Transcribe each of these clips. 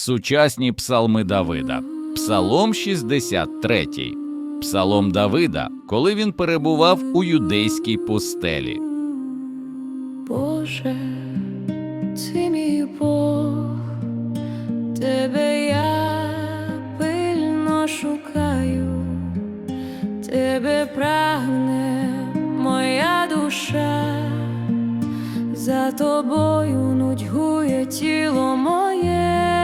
Сучасні псалми Давида. Псалом 63. Псалом Давида, коли він перебував у юдейській пустелі. Боже, ти мій Бог, тебе я пильно шукаю, тебе прагне моя душа, за тобою нудьгує тіло моє,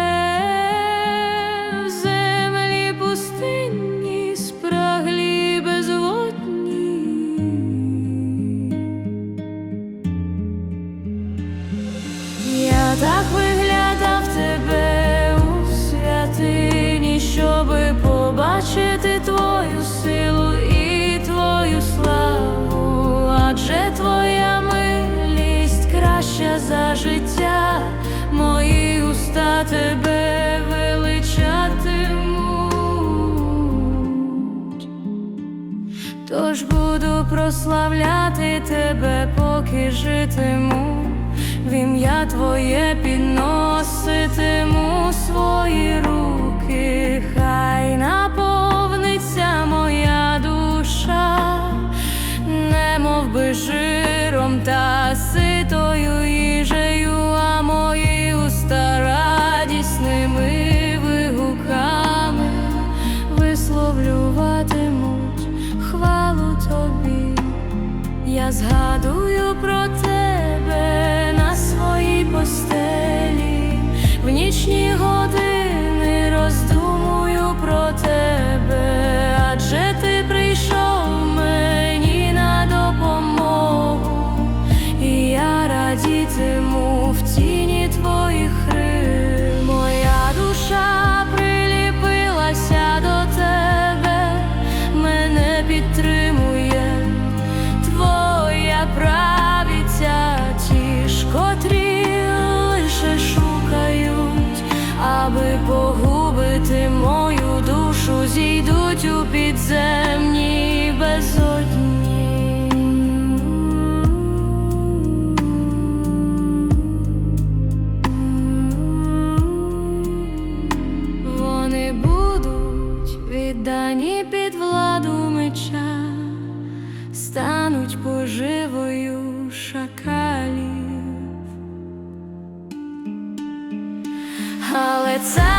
так виглядав тебе у святині, щоби побачити твою силу і твою славу, адже твоя милість краща за життя, мої уста тебе величатимуть. Тож буду прославляти тебе, поки житиму, в ім'я твоє підноситиму свої руки, хай наповниться моя душа, немов би жиром та ситою їжею, а мої уста радісними вигуками висловлюватимуть хвалу тобі. Я згадую віддані під владу меча, стануть поживою шакалів. Але цар